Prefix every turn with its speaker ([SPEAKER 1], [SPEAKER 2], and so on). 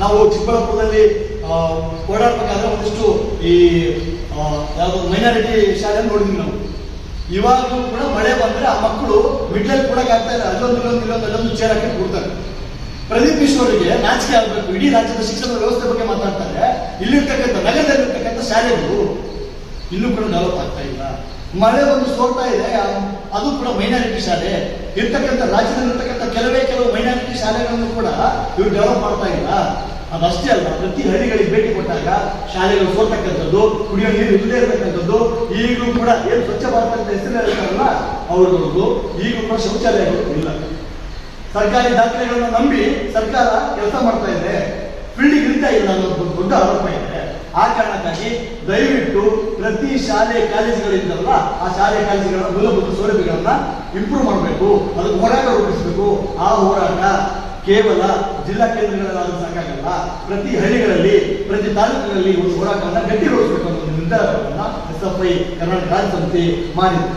[SPEAKER 1] ನಾವು ಚಿಕ್ಕಬಳ್ಳಾಪುರದಲ್ಲಿ ಓಡಾಡ್ಬೇಕಾದ್ರೆ ಒಂದಿಷ್ಟು ಈ ಯಾವುದು ಯಾವ್ದು ಮೈನಾರಿಟಿ ಶಾಲೆ ನೋಡಿದ್ವಿ ನಾವು. ಇವಾಗಲೂ ಕೂಡ ಮಳೆ ಬಂದ್ರೆ ಆ ಮಕ್ಕಳು ಮಿಡ್ಲಲ್ಲಿ ಕೂಡ ಆಗ್ತಾ ಇಲ್ಲ. ಅಲ್ಲೊಂದು ಇಲ್ಲೊಂದು ಇಲ್ಲೊಂದು ಅಲ್ಲೊಂದು ಚೇರ್ ಹಾಕಿ ಕೂಡ್ತಾರೆ. ಪ್ರದೀಪ್ ಮಿಶ್ರವರಿಗೆ ನಾಚಿಕೆ ಆಗಬೇಕು. ಇಡೀ ರಾಜ್ಯದ ಶಿಕ್ಷಣದ ವ್ಯವಸ್ಥೆ ಬಗ್ಗೆ ಮಾತಾಡ್ತಾರೆ. ಇಲ್ಲಿರ್ತಕ್ಕಂಥ, ನಗರದಲ್ಲಿರ್ತಕ್ಕಂಥ ಶಾಲೆಗಳು ಇನ್ನೂ ಕೂಡ ಡೆವಲಪ್ ಆಗ್ತಾ ಇಲ್ಲ. ಮಳೆ ಒಂದು ಸೋರ್ತಾ ಇದೆ. ಅದು ಕೂಡ ಮೈನಾರಿಟಿ ಶಾಲೆ. ಇರ್ತಕ್ಕಂಥ ರಾಜ್ಯದಲ್ಲಿರ್ತಕ್ಕಂಥ ಕೆಲವೇ ಕೆಲವು ಮೈನಾರಿಟಿ ಶಾಲೆಗಳನ್ನು ಕೂಡ ಇವರು ಡೆವಲಪ್ ಮಾಡ್ತಾ ಇಲ್ಲ. ಅದಷ್ಟೇ ಅಲ್ಲ ಪ್ರತಿ ಹಳ್ಳಿಗಳಿಗೆ ಭೇಟಿ ಕೊಟ್ಟಾಗ ಶಾಲೆಗಳು ಸೋರ್ತಕ್ಕಂಥದ್ದು ಕುಡಿಯೋ ನೀರು ಇಲ್ಲದೆ ಇರತಕ್ಕಂಥದ್ದು, ಈಗಲೂ ಕೂಡ ಏನು ಸ್ವಚ್ಛ ಭಾರತ ಅಂತ ಹೆಸರು ಹೇಳ್ತಾರಲ್ಲ ಅವ್ರದ್ದು ಈಗಲೂ ಕೂಡ ಶೌಚಾಲಯಗಳು ಇಲ್ಲ. ಸರ್ಕಾರಿ ದಾಖಲೆಗಳನ್ನು ನಂಬಿ ಸರ್ಕಾರ ಕೆಲಸ ಮಾಡ್ತಾ ಇದೆ. ಫೀಲ್ಡಿಗೆ ಇರ್ತಾ ಇಲ್ಲ ಅನ್ನೋದು ದೊಡ್ಡ ಆರೋಪ ಇದೆ. ಆ ಕಾರಣಕ್ಕಾಗಿ ದಯವಿಟ್ಟು ಪ್ರತಿ ಶಾಲೆ ಕಾಲೇಜುಗಳಿಂದಲ್ಲ ಆ ಶಾಲೆ ಕಾಲೇಜುಗಳ ಮೂಲಭೂತ ಸೌಲಭ್ಯಗಳನ್ನ ಇಂಪ್ರೂವ್ ಮಾಡಬೇಕು, ಅದಕ್ಕೆ ಹೋರಾಟ ರೂಪಿಸಬೇಕು. ಆ ಹೋರಾಟ ಕೇವಲ ಜಿಲ್ಲಾ ಕೇಂದ್ರಗಳಲ್ಲಾದ್ರೂ ಸಾಕಾಗಲ್ಲ. ಪ್ರತಿ ಹಳ್ಳಿಗಳಲ್ಲಿ, ಪ್ರತಿ ತಾಲೂಕಿನಲ್ಲಿ ಒಂದು ಹೋರಾಟವನ್ನ ಗಟ್ಟಿಗೊಳಿಸಬೇಕು ಅನ್ನೋ ನಿರ್ಧಾರವನ್ನ ಎಸ್ ಎಫ್ ಐ ಕರ್ನಾಟಕ ರಾಜ್ಯ ಸಮಿತಿ ಮಾಡಿದೆ.